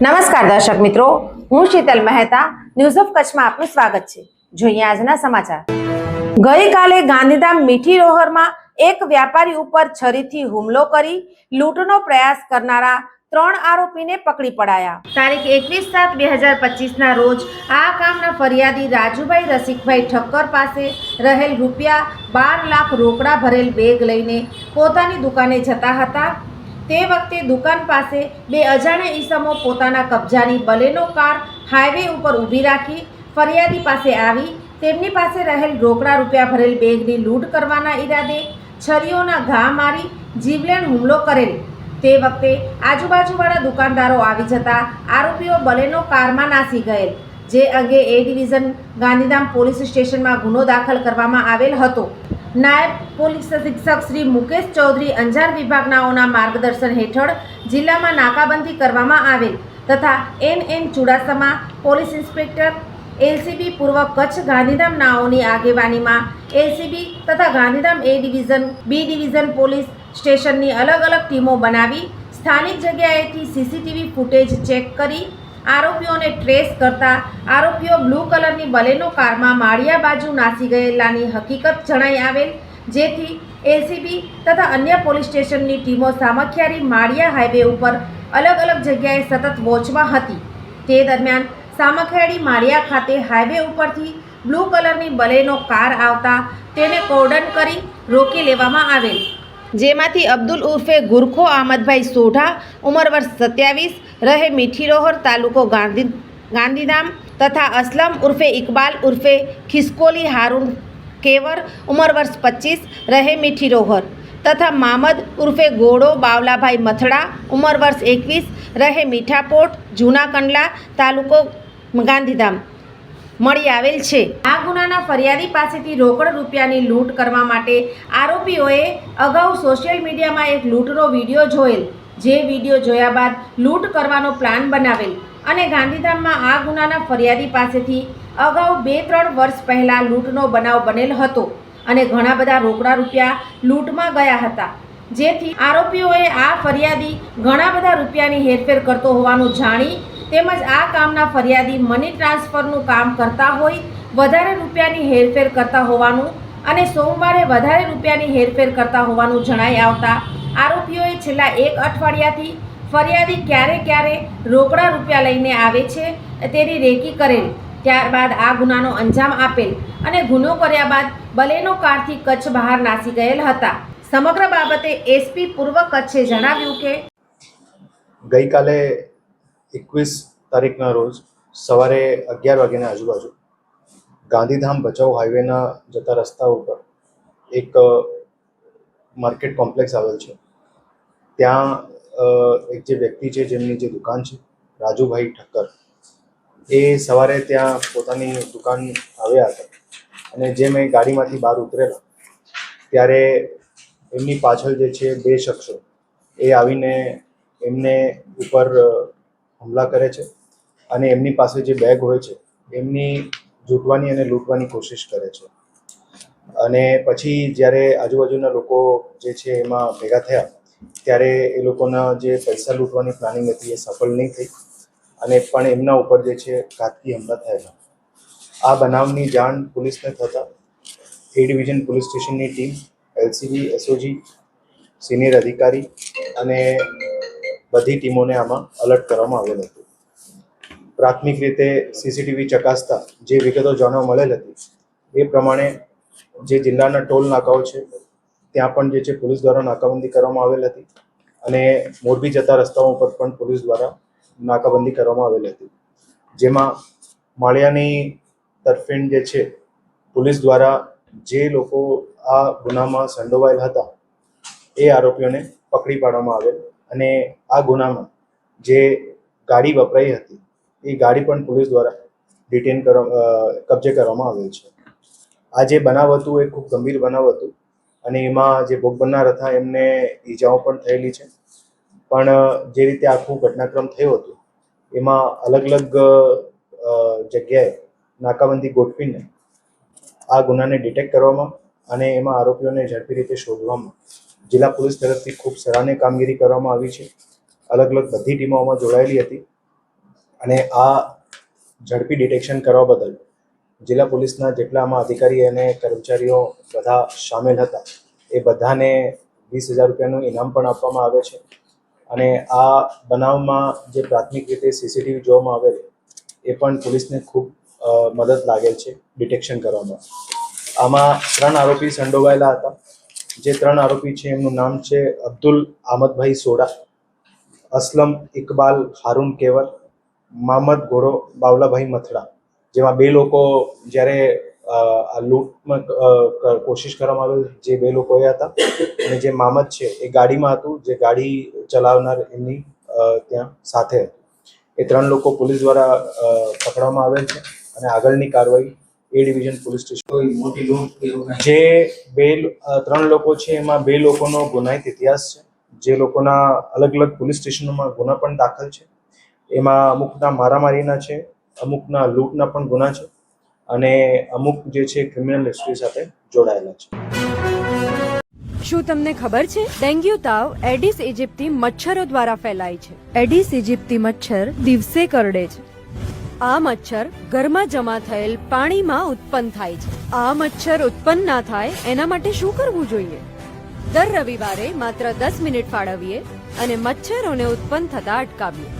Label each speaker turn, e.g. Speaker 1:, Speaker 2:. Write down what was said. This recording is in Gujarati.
Speaker 1: નમસ્કાર દર્શક મિત્રો, હું શીતલ મહેતા ન્યૂઝ ઓફ કચ્છમાં આપનું સ્વાગત છે. જોઈએ આજના સમાચાર. ગઈકાલે ગાંધીધામ મીઠી રોહરમાં એક વ્યાપારી ઉપર છરીથી હુમલો કરી લૂંટનો પ્રયાસ કરનારા ત્રણ આરોપીને પકડી પડાયા. તારીખ એકવીસ સાત બે હજાર પચીસના રોજ આ કામના ફરિયાદી રાજુભાઈ રસિકભાઈ ઠક્કર પાસે રહેલ રૂપિયા બાર લાખ રોકડા ભરેલ બેગ લઈને પોતાની દુકાને જતા હતા. તે વખતે દુકાન પાસે બે અજાણ્યા ઈસમો પોતાના કબજાની બલેનો કાર હાઈવે ઉપર ઊભી રાખી ફરિયાદી પાસે આવી. તેમની પાસે રહેલ રોકડા રૂપિયા ભરેલ બેગની લૂંટ કરવાના ઈરાદે છરીઓના ઘા મારી જીવલેણ હુમલો કરેલ. તે વખતે આજુબાજુવાળા દુકાનદારો આવી જતા આરોપીઓ બલેનો કારમાં નાસી ગયેલ, જે અંગે એ ડિવિઝન ગાંધીધામ પોલીસ સ્ટેશનમાં ગુનો દાખલ કરવામાં આવેલ હતો. નાયબ પોલીસ અધિક્ષક શ્રી મુકેશ ચૌધરી અંજાર વિભાગનાઓના માર્ગદર્શન હેઠળ જિલ્લામાં નાકાબંધી કરવામાં આવેલ તથા N N Chudasama police inspector, LCB પૂર્વ કચ્છ ગાંધીધામ નાઓની આગેવાનીમાં એલસીબી તથા Gandhidham A division, B division police સ્ટેશનની અલગ અલગ ટીમો બનાવી સ્થાનિક જગ્યાએથી સીસીટીવી ફૂટેજ ચેક કરી આરોપીઓને ટ્રેસ કરતા આરોપીઓ બ્લુ કલરની બલેનો કારમાં માળિયા બાજુ નાસી ગયેલાની હકીકત જણાઈ આવેલ. જેથી એસીબી તથા અન્ય પોલીસ સ્ટેશનની ટીમો સામખિયારી માળિયા હાઈવે ઉપર અલગ અલગ જગ્યાએ સતત વોચમાં હતી. તે દરમિયાન સામખિયાળી માળિયા ખાતે હાઈવે ઉપરથી બ્લુ કલરની બલેનો કાર આવતા તેને કોર્ડન કરી રોકી લેવામાં આવેલ. જેમાંથી અબ્દુલ ઉર્ફે ગુરખો અહમદભાઈ સોઢા, ઉંમર વર્ષ સત્યાવીસ રહે મીઠીરોહર તાલુકો ગાંધી ગાંધીધામ તથા અસલમ ઉર્ફે ઇકબાલ ઉર્ફે ખિસકોલી હારૂન કેવર ઉંમર વર્ષ પચીસ, રહે મીઠીરોહર તથા મામદ ઉર્ફે ગોળો બાવલાભાઈ મથડા ઉંમર વર્ષ એકવીસ, રહે મીઠાપોટ જૂના કંડલા તાલુકો ગાંધીધામ. મળી આવેલ છે. આ ગુનાના ફરિયાદી પાસેથી રોકડ રૂપિયાની લૂંટ કરવા માટે આરોપીઓએ અગાઉ સોશિયલ મીડિયામાં એક લૂંટનો વીડિયો જોયેલ. જે વીડિયો જોયા બાદ લૂંટ કરવાનો પ્લાન બનાવેલ અને ગાંધીધામમાં આ ગુનાના ફરિયાદી પાસેથી અગાઉ બે ત્રણ વર્ષ પહેલાં લૂંટનો બનાવ બનેલ હતો અને ઘણા બધા રોકડા રૂપિયા લૂંટમાં ગયા હતા. જેથી આરોપીઓએ આ ફરિયાદી ઘણા બધા રૂપિયાની હેરફેર કરતો હોવાનું જાણી તેમજ આ કામના ફરિયાદી મની ટ્રાન્સફરનું કામ કરતા હોય વધારે રૂપિયાની હેરફેર કરતા હોવાનું અને સોમવારે વધારે રૂપિયાની હેરફેર કરતા હોવાનું જણાઈ આવતા આરોપીઓએ છેલ્લા એક અઠવાડિયાથી ફરિયાદી ક્યારે ક્યારે રોકડા રૂપિયા લઈને આવે છે, તેની રેકી કરેલ. ત્યારબાદ આ ગુનાનો અંજામ આપેલ અને ગુનો કર્યા બાદ બલેનો કારથી કચ્છ બહાર નાસી ગયેલ હતા. સમગ્ર બાબતે એસપી પૂર્વ કચ્છે જણાવ્યું કે
Speaker 2: ગઈકાલે એકવીસ તારીખના રોજ સવારે અગિયાર વાગ્યાના આજુબાજુ ગાંધીધામ ભચાઉ હાઈવેના જતા રસ્તા ઉપર એક માર્કેટ કોમ્પ્લેક્સ આવેલ છે. ત્યાં એક જે વ્યક્તિ છે જેમની જે દુકાન છે, રાજુભાઈ ઠક્કર, એ સવારે ત્યાં પોતાની દુકાન આવ્યા હતા. અને જે મેં ગાડીમાંથી બહાર ઉતરેલા, ત્યારે એમની પાછળ જે છે બે શખ્સો, એ આવીને એમને ઉપર હુમલા કરે છે અને એમની પાસે જે બેગ હોય છે, એમની લૂંટવાની અને લૂંટવાની કોશિશ કરે છે. અને પછી જ્યારે આજુબાજુના લોકો જે છે એમાં ભેગા થયા ત્યારે એ લોકોના જે પૈસા લૂંટવાની પ્લાનિંગ હતી એ સફળ નહીં થઈ. અને પણ એમના ઉપર જે છે ઘાતકી હુમલા થયેલા. આ બનાવની જાણ પોલીસને થતાં એ ડિવિઝન પોલીસ સ્ટેશનની ટીમ એલસીબી એસઓજી સિનિયર અધિકારી અને બધી ટીમોને આમાં અલર્ટ કરવામાં આવેલ હતું. પ્રાથમિક રીતે સીસીટીવી ચકાસતા જે વિગતો જાણવા મળેલ હતી, એ પ્રમાણે જે જિલ્લાના ટોલ નાકાઓ છે ત્યાં પણ જે છે પોલીસ દ્વારા નાકાબંધી કરવામાં આવેલ હતી અને મોરબી જતા રસ્તાઓ ઉપર પણ પોલીસ દ્વારા નાકાબંધી કરવામાં આવેલ હતી. જેમાં માળિયાની તરફેણ જે છે પોલીસ દ્વારા જે લોકો આ ગુનામાં સંડોવાયેલ હતા એ આરોપીઓને પકડી પાડવામાં આવેલ અને આ ગુનામાં જે ગાડી વપરાઈ હતી એ ગાડી પણ પોલીસ દ્વારા ડિટેન કરવા કબજે કરવામાં આવેલ છે. આ જે બનાવ હતું એ ખૂબ ગંભીર બનાવ હતું. અને એમાં જે ભોગ બનનાર હતા, એમને ઈજાઓ પણ થયેલી છે. પણ જે રીતે આખું ઘટનાક્રમ થયો હતો, એમાં અલગ અલગ જગ્યાએ નાકાબંધી ગોઠવીને આ ગુનાને ડિટેક્ટ કરવામાં અને એમાં આરોપીઓને ઝડપી રીતે શોધવામાં જિલ્લા પોલીસ તરફથી ખૂબ સરાહનીય કામગીરી કરવામાં આવી છે. અલગ અલગ બધી ટીમો આમાં જોડાયેલી હતી અને આ ઝડપી ડિટેક્શન કરવા બદલ જિલ્લા પોલીસના જેટલા આમાં અધિકારી અને કર્મચારીઓ બધા સામેલ હતા, એ બધાને વીસ હજાર રૂપિયાનું ઇનામ પણ આપવામાં આવે છે. અને આ બનાવમાં જે પ્રાથમિક રીતે સીસીટીવી જોવામાં આવેલ એ પણ પોલીસને ખૂબ મદદ લાગેલ છે ડિટેક્શન કરવામાં. આમાં ત્રણ આરોપી સંડોવાયેલા હતા. જે ત્રણ આરોપી છે, એમનું નામ છે અબ્દુલ આમદભાઈ સોડા, અસલમ ઇકબાલ હારૂન કેવર, મામદ ઘોડો બાવલાભાઈ મથડા. જેમાં બે લોકો જ્યારે આ લૂંટમાં કોશિશ કરવામાં આવેલ જે બે લોકો એ હતા અને જે મામદ છે એ ગાડીમાં હતું જે ગાડી ચલાવનાર એમની ત્યાં સાથે હતું. એ ત્રણ લોકો પોલીસ દ્વારા પકડવામાં આવેલ છે અને આગળની કાર્યવાહી એ ડિવિઝન પોલીસ સ્ટેશન? જે બે ત્રણ લોકો છે એમાં બે લોકોનો ગુનાહિત ઇતિહાસ છે. જે લોકોના અલગ અલગ પોલીસ સ્ટેશનોમાં ગુના પણ દાખલ છે. એમાં અમુકના મારામારીના છે. અમુકના લૂંટના પણ ગુના છે અને અમુક જે છે ક્રિમિનલ હિસ્ટ્રી સાથે જોડાયેલા છે.
Speaker 3: શું તમને ખબર છે? ડેન્ગ્યુ તાવ એડિસ ઇજિપ્તી મચ્છરો દ્વારા ફેલાય છે. એડિસ ઇજિપ્તી મચ્છર દિવસે કરડે છે. આ મચ્છર ઘરમાં જમા થયેલ પાણીમાં ઉત્પન્ન થાય છે. આ મચ્છર ઉત્પન્ન ના થાય એના માટે શું કરવું જોઈએ? દર રવિવારે માત્ર દસ મિનિટ ફાળવીએ અને મચ્છરોને ઉત્પન્ન થતા અટકાવીએ.